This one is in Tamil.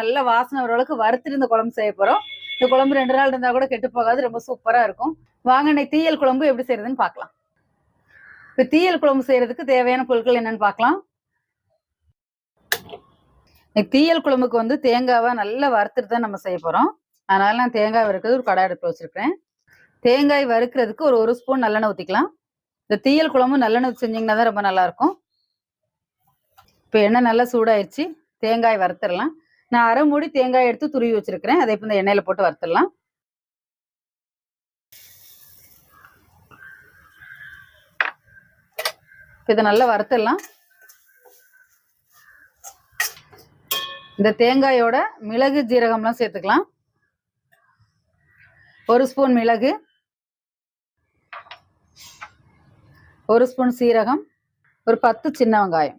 நல்ல வாசனை ஓரளவுக்கு வறுத்துட்டு இந்த குழம்பு செய்ய போறோம். இந்த குழம்பு ரெண்டு நாள் இருந்தா கூட கெட்டு போகாது ரொம்ப சூப்பரா இருக்கும். வாங்க இன்னைக்கு தீயல் குழம்பு எப்படி செய்யறதுன்னு பார்க்கலாம். இப்போ தீயல் குழம்பு செய்யறதுக்கு தேவையான பொருட்கள் என்னன்னு பார்க்கலாம். தீயல் குழம்புக்கு வந்து தேங்காவை நல்லா வறுத்துட்டு தான் நம்ம செய்ய போறோம். அதனால நான் தேங்காய் வறுக்கிறது ஒரு கடாய் எடுத்து வச்சிருக்கேன் தேங்காய் வறுக்கிறதுக்கு ஒரு ஒரு ஸ்பூன் நல்லெண்ணெய் ஊற்றிக்கலாம் இந்த தீயல் குழம்பு நல்லெண்ணெய் செஞ்சீங்கன்னா தான் ரொம்ப நல்லா இருக்கும். இப்போ எண்ணெய் நல்லா சூடாயிருச்சு. தேங்காய் வறுத்துடலாம். நான் அரை மூடி தேங்காய் எடுத்து துருவி வச்சிருக்கிறேன். அதை இப்போ இந்த எண்ணெயில் போட்டு வறுத்துடலாம். இப்போ இதை நல்லா வறுத்துடலாம். இந்த தேங்காயோட மிளகு ஜீரகம்லாம் சேர்த்துக்கலாம். ஒரு ஸ்பூன் மிளகு. ஒரு ஸ்பூன் சீரகம். ஒரு பத்து சின்ன வெங்காயம்.